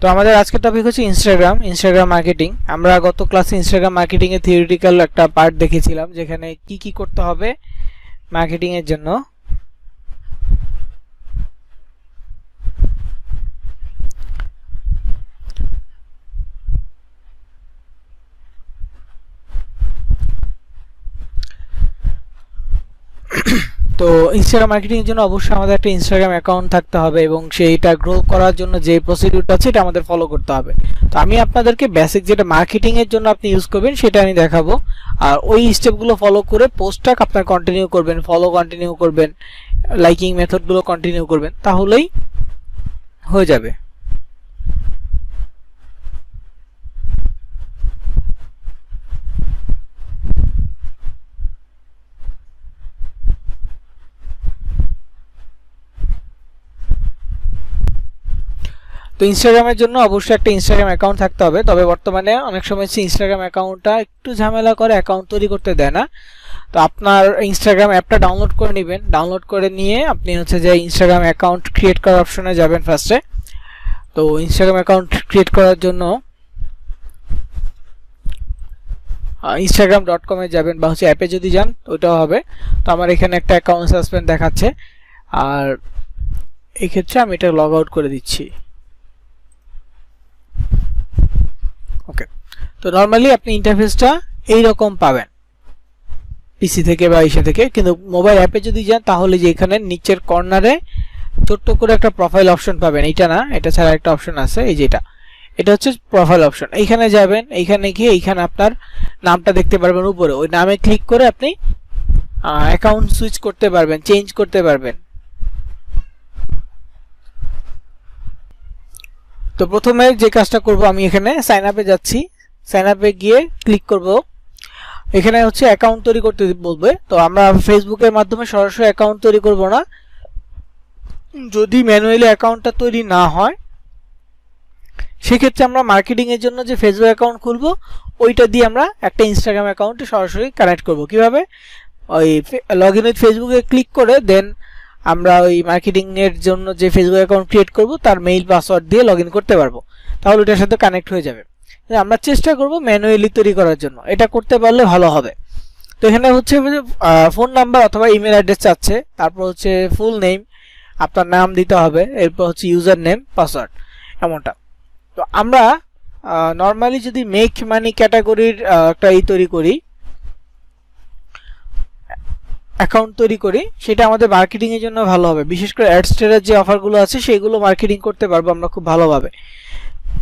তো আমাদের আজকের টপিক হচ্ছে ইনস্টাগ্রাম ইনস্টাগ্রাম মার্কেটিং আমরা গত ক্লাসে ইনস্টাগ্রাম মার্কেটিং এর থিওরিটিক্যাল একটা পার্ট দেখেছিলাম, যেখানে কি কি করতে হবে মার্কেটিংয়ের জন্য। তো ইনস্টাগ্রাম মার্কেটিং এর জন্য অবশ্যই আমাদের একটা ইনস্টাগ্রাম অ্যাকাউন্ট থাকতে হবে এবং সেইটা গ্রো করার জন্য যে প্রসিডিউরটা আছে এটা আমাদের ফলো করতে হবে। তো আমি আপনাদেরকে বেসিক যেটা মার্কেটিং এর জন্য আপনি ইউজ করবেন সেটা আমি দেখাবো। আর ওই স্টেপগুলো ফলো করে পোস্টটা আপনার কন্টিনিউ করবেন ফলো কন্টিনিউ করবেন লাইকিং মেথডগুলো কন্টিনিউ করবেন, তাহলেই হয়ে যাবে। তো ইনস্টাগ্রামের জন্য অবশ্যই একটা ইনস্টাগ্রাম অ্যাকাউন্ট থাকতে হবে। তবে বর্তমানে অনেক সময় হচ্ছে ইনস্টাগ্রাম অ্যাকাউন্টটা একটু ঝামেলা করে অ্যাকাউন্ট তৈরি করতে দেয় না। তো আপনার ইনস্টাগ্রাম অ্যাপটা ডাউনলোড করে নেবেন। ডাউনলোড করে নিয়ে আপনি হচ্ছে যে ইনস্টাগ্রাম অ্যাকাউন্ট ক্রিয়েট করার অপশনে যাবেন ফার্স্টে তো ইনস্টাগ্রাম অ্যাকাউন্ট ক্রিয়েট করার জন্য ইনস্টাগ্রাম ডট কমে যাবেন বা হচ্ছে অ্যাপে যদি যান ওইটাও হবে। তো আমার এখানে একটা অ্যাকাউন্ট সাসপেন্ড দেখাচ্ছে। আর এক্ষেত্রে আমি এটা লগ আউট করে দিচ্ছি। ওকে তো নর্মালি আপনি ইন্টারফেসটা এই রকম পাবেন। পিসি থেকে বা ইসে থেকে। কিন্তু মোবাইল অ্যাপে যদি যান, তাহলে যে এখানে নিচের কর্নারে ছোট্ট করে একটা প্রোফাইল অপশন পাবেন। এটা না, এটা ছাড়া একটা অপশন আছে, এই যেটা এটা। হচ্ছে প্রোফাইল অপশন এইখানে যাবেন, এইখানে গিয়ে এইখানে আপনার নামটা দেখতে পারবেন উপরে। ওই নামে ক্লিক করে আপনি অ্যাকাউন্ট সুইচ করতে পারবেন চেঞ্জ করতে পারবেন। তো প্রথমে যে কাজটা করব আমি এখানে সাইন আপে যাচ্ছি। সাইন আপে গিয়ে ক্লিক করব। এখানে হচ্ছে অ্যাকাউন্ট তৈরি করতে বলবে। তো আমরা ফেসবুকের মাধ্যমে সরাসরি অ্যাকাউন্ট তৈরি করব না। যদি ম্যানুয়ালি অ্যাকাউন্টটা তৈরি না হয়, সেক্ষেত্রে আমরা মার্কেটিং এর জন্য যে ফেসবুক অ্যাকাউন্ট খুলবো, ওইটা দিয়ে আমরা একটা ইনস্টাগ্রাম অ্যাকাউন্টে সরাসরি কানেক্ট করব। কীভাবে? ওই লগ ইন উইথ ফেসবুকে ক্লিক করে দেন আমরা ওই মার্কেটিং এর জন্য যে ফেসবুক অ্যাকাউন্ট ক্রিয়েট করব, তার মেইল পাসওয়ার্ড দিয়ে লগ করতে পারব। তাহলে ওটার সাথে কানেক্ট হয়ে যাবে। আমরা চেষ্টা করব ম্যানুয়ালি তৈরি করার জন্য। এটা করতে পারলে ভালো হবে। তো এখানে হচ্ছে ফোন নাম্বার অথবা ইমেল অ্যাড্রেস চাচ্ছে। তারপর হচ্ছে ফুল নেম আপনার নাম দিতে হবে। এরপর হচ্ছে ইউজার নেম পাসওয়ার্ড এমনটা। তো আমরা নর্মালি যদি মেক মানি ক্যাটাগরির একটা ই তৈরি করি অ্যাকাউন্ট তৈরি করি, সেটা আমাদের মার্কেটিং এর জন্য ভালো হবে। বিশেষ করে অ্যাডস্টের যে অফারগুলো আছে, সেগুলো মার্কেটিং করতে পারব আমরা খুব ভালোভাবে।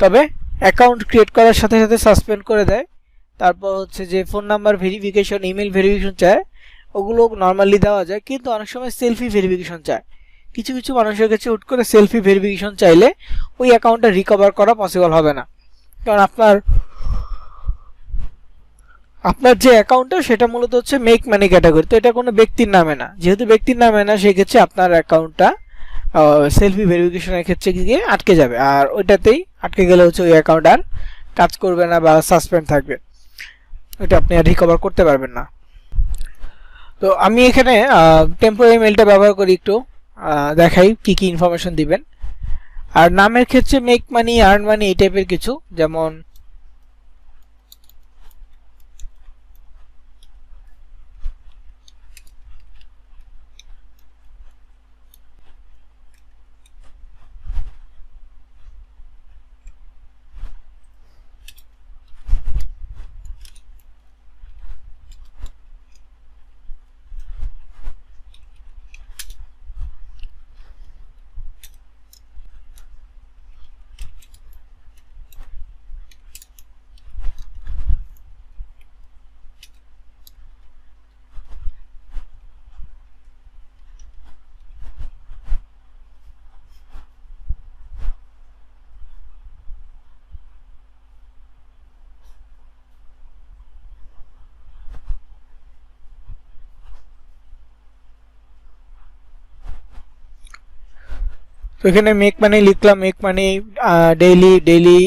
তবে অ্যাকাউন্ট ক্রিয়েট করার সাথে সাথে সাসপেন্ড করে দেয়। তারপর হচ্ছে যে phone number verification email verification চায়, ওগুলো নর্মালি দেওয়া যায়, কিন্তু অনেক সময় সেলফি ভেরিফিকেশন চায়। কিছু কিছু মানুষের কাছে হুট করে সেলফি ভেরিফিকেশন চাইলে ওই অ্যাকাউন্টটা রিকভার করা পসিবল হবে না। কারণ আপনার আপনার যে অ্যাকাউন্টটা সেটা মূলত হচ্ছে মেক মানি ক্যাটাগরি তো এটা কোনো ব্যক্তির নামে না। যেহেতু ব্যক্তির নামে না, সেক্ষেত্রে আপনার অ্যাকাউন্টটা সেলফি ভেরিফিকেশনের ক্ষেত্রে গিয়ে আটকে যাবে। আর ওইটাতেই আটকে গেলে হচ্ছে ওই অ্যাকাউন্ট আর কাজ করবে না বা সাসপেন্ড থাকবে। ওইটা আপনি আর রিকভার করতে পারবেন না। তো আমি এখানে টেম্পোরারি মেলটা ব্যবহার করি একটু। দেখাই কি কি ইনফরমেশন দিবেন। আর নামের ক্ষেত্রে মেক মানি আর্ন মানি এই টাইপের কিছু। যেমন তো এখানে মেক মানি লিখলাম make money daily daily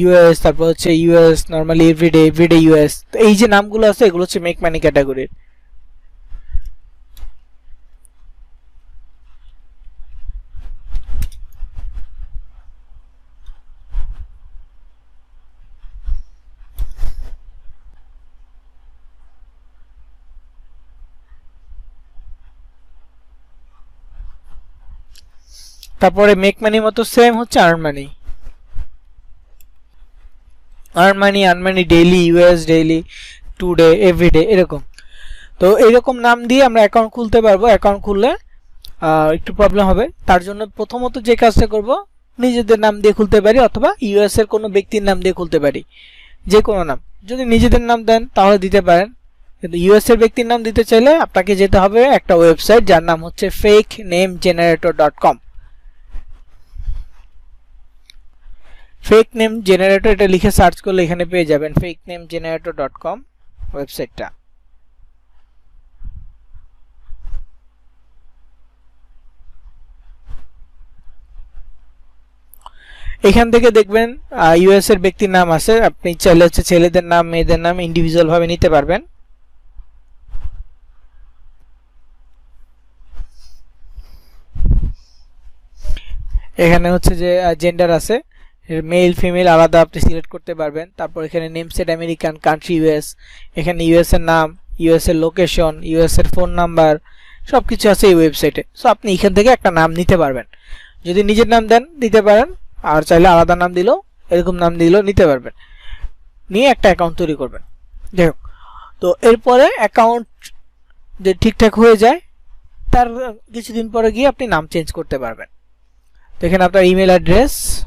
US তারপর হচ্ছে US normally everyday everyday US তো এই যে নামগুলো আছে, এগুলো হচ্ছে মেক মানি ক্যাটাগরির তারপরে মেক মানি মতো সেম হচ্ছে earn money earn money earn money daily US daily today everyday এরকম। তো এইরকম নাম দিয়ে আমরা অ্যাকাউন্ট খুলতে পারব। অ্যাকাউন্ট খুললে একটু প্রবলেম হবে। তার জন্য প্রথমত যে কাজটা করব, নিজেদের নাম দিয়ে খুলতে পারি অথবা ইউএস এর কোনো ব্যক্তির নাম দিয়ে খুলতে পারি। যে কোনো নাম। যদি নিজেদের নাম দেন, তাহলে দিতে পারেন। কিন্তু ইউএস এর ব্যক্তির নাম দিতে চাইলে আপনাকে যেতে হবে একটা ওয়েবসাইট যার নাম হচ্ছে fake name generator dot com fake name generator এটা লিখে সার্চ করলে এখানে পেয়ে যাবেন fake name generator dot com ওয়েবসাইটটা এখান থেকে দেখবেন ইউএস এর ব্যক্তির নাম আছে। আপনি চাইলে হচ্ছে ছেলেদের নাম, মেয়েদের নাম ইন্ডিভিজুয়াল ভাবে নিতে পারবেন। এখানে হচ্ছে যে জেন্ডার আছে। মেল ফিমেল আলাদা আপনি সিলেক্ট করতে পারবেন। তারপর এখানে name set American country US এখানে ইউএস এর নাম ইউএস এর লোকেশন ইউএস এর ফোন নাম্বার সব কিছু আছে এই ওয়েবসাইটে সো আপনি এখান থেকে একটা নাম নিতে পারবেন। যদি নিজের নাম দেন, দিতে পারেন। আর চাইলে আলাদা নাম দিলেও, এরকম নাম দিলেও নিতে পারবেন। নিয়ে একটা অ্যাকাউন্ট তৈরি করবেন। যাই হোক। তো, এরপরে অ্যাকাউন্ট যে ঠিকঠাক হয়ে যায়, তার কিছুদিন পরে গিয়ে আপনি নাম চেঞ্জ করতে পারবেন। তো এখানে আপনার ইমেল অ্যাড্রেস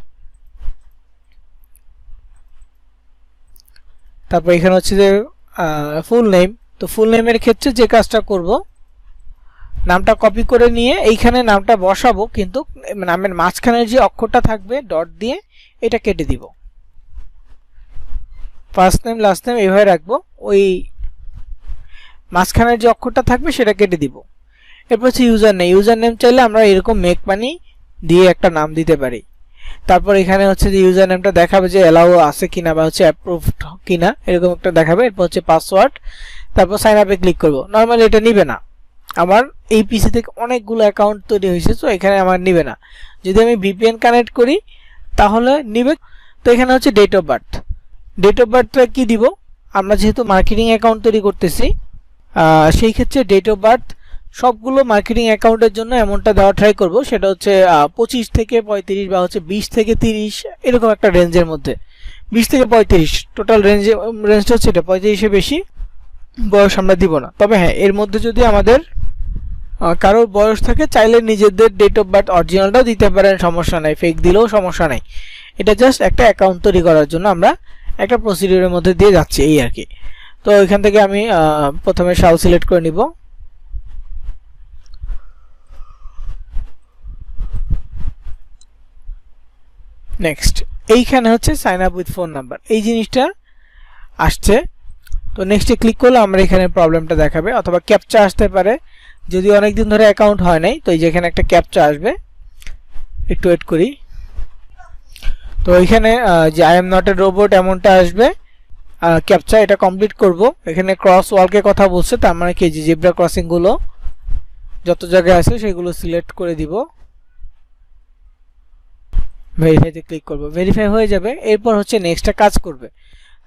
তারপর এখানে হচ্ছে যে ফুল নেম তো ফুল নেমের ক্ষেত্রে যে কাজটা করব, নামটা কপি করে নিয়ে এইখানে নামটা বসাবো, কিন্তু, নামের মাঝখানের যে অক্ষরটা থাকবে ডট দিয়ে এটা কেটে দিব। ফার্স্ট নেম লাস্ট নেম এইভাবে রাখব। ওই মাঝখানের যে অক্ষরটা থাকবে, সেটা কেটে দিব। এরপর হচ্ছে ইউজার নেম ইউজার নেম চাইলে আমরা এরকম মেক পানি দিয়ে একটা নাম দিতে পারি। তারপর এখানে হচ্ছে যে ইউজার নেমটা দেখাবে যে অ্যালাউ আছে কিনা বা হচ্ছে অ্যাপ্রুভড কিনা, এরকম একটা দেখাবে। এরপর হচ্ছে পাসওয়ার্ড তারপর সাইন আপে ক্লিক করব। নর্মালি এটা নিবে না। আমার এই পিসি থেকে অনেকগুলো অ্যাকাউন্ট তৈরি হয়েছে, তো এখানে আমার নিবে না। যদি আমি ভিপিএন কানেক্ট করি, তাহলে নিবে। তো এখানে হচ্ছে date of birth date of বার্থটা কি দিব? আমরা যেহেতু মার্কেটিং অ্যাকাউন্ট তৈরি করতেছি সেই ক্ষেত্রে ডেট অফ বার্থ সবগুলো মার্কেটিং অ্যাকাউন্টের জন্য এমনটা দেওয়া ট্রাই করব, সেটা হচ্ছে পঁচিশ থেকে পঁয়ত্রিশ বা হচ্ছে বিশ থেকে তিরিশ, এরকম একটা রেঞ্জের মধ্যে। বিশ থেকে পঁয়ত্রিশ টোটাল রেঞ্জে রেঞ্জটা হচ্ছে এটা, পঁয়ত্রিশে বেশি বয়স আমরা দিব না। তবে হ্যাঁ এর মধ্যে যদি আমাদের কারোর বয়স থাকে, চাইলে নিজেদের ডেট অফ বার্থ অরিজিনালটাও দিতে পারেন, সমস্যা নাই। ফেক দিলেও সমস্যা নাই। এটা জাস্ট একটা অ্যাকাউন্ট তৈরি করার জন্য আমরা একটা প্রসিডিউরের মধ্যে দিয়ে যাচ্ছি, এই আর কি। তো এখান থেকে আমি প্রথমে সাল সিলেক্ট করে নিব। নেক্সট এইখানে হচ্ছে sign up with phone number এই জিনিসটা আসছে। তো নেক্সটে ক্লিক করলে আমরা এখানে প্রবলেমটা দেখাবে, অথবা ক্যাপচা আসতে পারে। যদি অনেক দিন ধরে অ্যাকাউন্ট হয় নাই, তো এই যে এখানে একটা ক্যাপচা আসবে। একটু ওয়েট করি। তো এখানে যে I am not a robot এমনটা আসবে। ক্যাপচা এটা কমপ্লিট করব। এখানে ক্রস ওয়ালকে কথা বলছে, তার মানে কি জেব্রা ক্রসিংগুলো যত জায়গায় আছে সেগুলো সিলেক্ট করে দিব। ভেরিফাইতে ক্লিক করব। ভেরিফাই হয়ে যাবে, এরপর হচ্ছে নেক্সটটা কাজ করবে।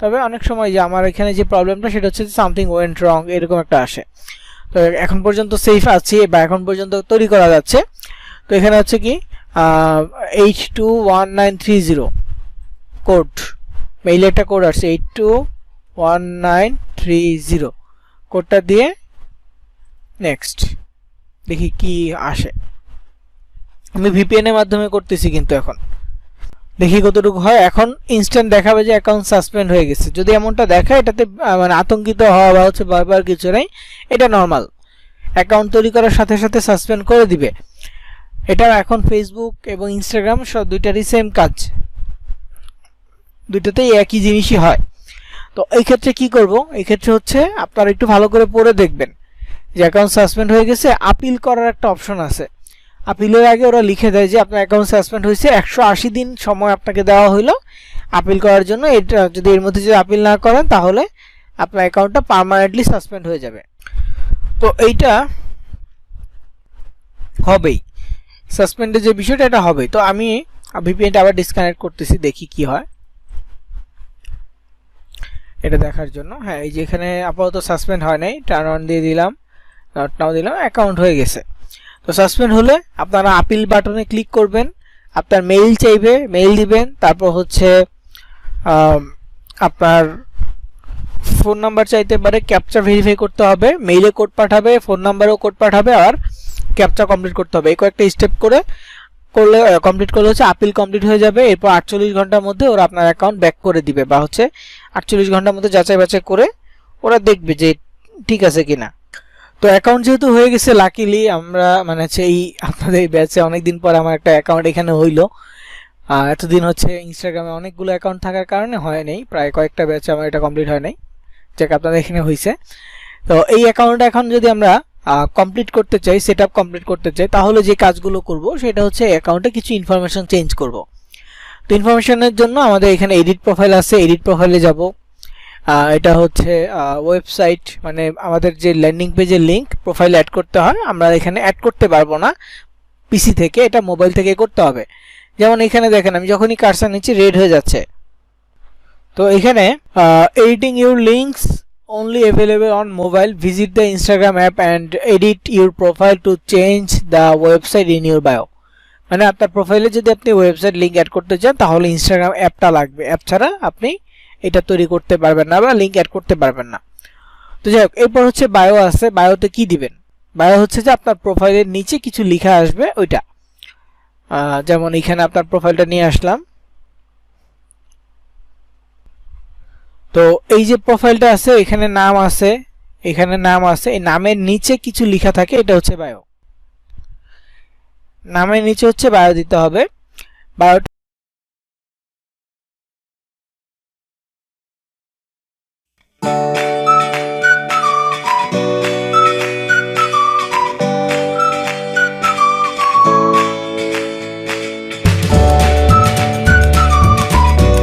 তবে অনেক সময় যে আমার এখানে যে প্রবলেমটা সেটা হচ্ছে সামথিং ওয়েন্ট রং এরকম একটা আসে। তো এখন পর্যন্ত সেফ আছে বা এখন পর্যন্ত তৈরি করা যাচ্ছে। তো এখানে হচ্ছে কি eight two one nine three zero code মেইলে একটা কোড আসছে eight two one nine three zero কোডটা দিয়ে নেক্সট দেখি কি আসে। আমি ভিপিএনের মাধ্যমে করতেছি কিন্তু এখন। দেখি কতটুকু হয়। এখন ইনস্ট্যান্ট দেখাবে যে অ্যাকাউন্ট সাসপেন্ড হয়ে গেছে। যদি এমনটা দেখায়, এটাতে মানে আতঙ্কিত হওয়া বা হচ্ছে বারবার কিছু নেই, এটা নর্মাল অ্যাকাউন্ট তৈরি করার সাথে সাথে সাসপেন্ড করে দিবে। এটা এখন ফেসবুক এবং ইনস্টাগ্রাম সব দুইটারই সেম কাজ। দুইটাতেই একই জিনিসই হয়। তো এই ক্ষেত্রে কি করব? এই ক্ষেত্রে হচ্ছে আপনারা একটু ভালো করে পড়ে দেখবেন যে অ্যাকাউন্ট সাসপেন্ড হয়ে গেছে। আপিল করার একটা অপশন আছে। আপিলের আগে ওরা লিখে দেয় যে আপনার অ্যাকাউন্ট সাসপেন্ড হয়েছে, একশো আশি দিন সময় আপনাকে দেওয়া হইল আপিল করার জন্য। এটা যদি এর মধ্যে যদি আপিল না করেন, তাহলে আপনার অ্যাকাউন্টটা পারমানেন্টলি সাসপেন্ড হয়ে যাবে। তো এইটা হবেই। সাসপেন্ডের যে বিষয়টা, এটা হবে তো আমি ভিপিএনটা আবার ডিসকানেক্ট করতেছি, দেখি কি হয়। এটা দেখার জন্য। হ্যাঁ এই যে এখানে আপাতত সাসপেন্ড হয় নাই। টার্ন অন দিয়ে দিলাম। নট নাও দিলাম। অ্যাকাউন্ট হয়ে গেছে। তো সাসপেন্ড হলে আপনারা আপিল বাটনে ক্লিক করবেন। আপনার মেইল চাইবে মেইল দিবেন। তারপর হচ্ছে আপনার ফোন নাম্বার চাইতে পারে ক্যাপচা ভেরিফাই করতে হবে। মেইলে কোড পাঠাবে ফোন নাম্বারেও কোড পাঠাবে আর ক্যাপচা কমপ্লিট করতে হবে। এই কয়েকটা স্টেপ করে করলে কমপ্লিট করলে হচ্ছে আপিল কমপ্লিট হয়ে যাবে। এরপর আটচল্লিশ ঘণ্টার মধ্যে ওরা আপনার অ্যাকাউন্ট ব্যাক করে দিবে বা হচ্ছে আটচল্লিশ ঘণ্টার মধ্যে যাচাই বাছাই করে ওরা দেখবে যে ঠিক আছে কিনা। তো অ্যাকাউন্ট যেহেতু হয়ে গেছে লাকিলি আমরা মানে হচ্ছে এই আপনাদের এই ব্যাচে অনেকদিন পর আমার একটা অ্যাকাউন্ট এখানে হইল। এতদিন হচ্ছে ইনস্টাগ্রামে অনেকগুলো অ্যাকাউন্ট থাকার কারণে হয় নাই, প্রায় কয়েকটা ব্যাচে আমার এটা কমপ্লিট হয় নাই, যাক আপনাদের এখানে হয়েছে তো এই অ্যাকাউন্টটা এখন যদি আমরা কমপ্লিট করতে চাই সেট কমপ্লিট করতে চাই, তাহলে যে কাজগুলো করব, সেটা হচ্ছে অ্যাকাউন্টে কিছু ইনফরমেশন চেঞ্জ করব। তো ইনফরমেশনের জন্য আমাদের এখানে এডিট প্রোফাইল আছে এডিট প্রোফাইলে যাব। এটা হচ্ছে ওয়েবসাইট মানে আমাদের যে ল্যান্ডিং পেজের লিংক প্রোফাইলে অ্যাড করতে হয়, আমরা এখানে অ্যাড করতে পারব না পিসি থেকে, এটা মোবাইল থেকে করতে হবে। যেমন এখানে দেখেন, আমি যখনই কারসার নিচ্ছি রেড হয়ে যাচ্ছে। তো এখানে editing your links only available on mobile, visit the instagram app and edit your profile to change the website in your bio মানে আপনার প্রোফাইলে যদি আপনি ওয়েবসাইট লিঙ্ক অ্যাড করতে চান, তাহলে ইনস্টাগ্রাম অ্যাপটা লাগবে। অ্যাপ ছাড়া আপনি এটা তৈরি করতে পারবেন না বা লিংক অ্যাড করতে পারবেন না। তো যাই হোক, এরপর হচ্ছে বায়ো আছে বায়োতে কি দিবেন? বায়ো হচ্ছে যে আপনার প্রোফাইলের নিচে কিছু লেখা আসবে ওইটা। যেমন এখানে আপনার প্রোফাইলটা নিয়ে আসলাম। তো এই যে প্রোফাইলটা আছে, এখানে নাম আছে, এখানে নাম আছে, এই নামের নিচে কিছু লেখা থাকে, এটা হচ্ছে বায়ো নামের নিচে হচ্ছে বায়ো দিতে হবে। you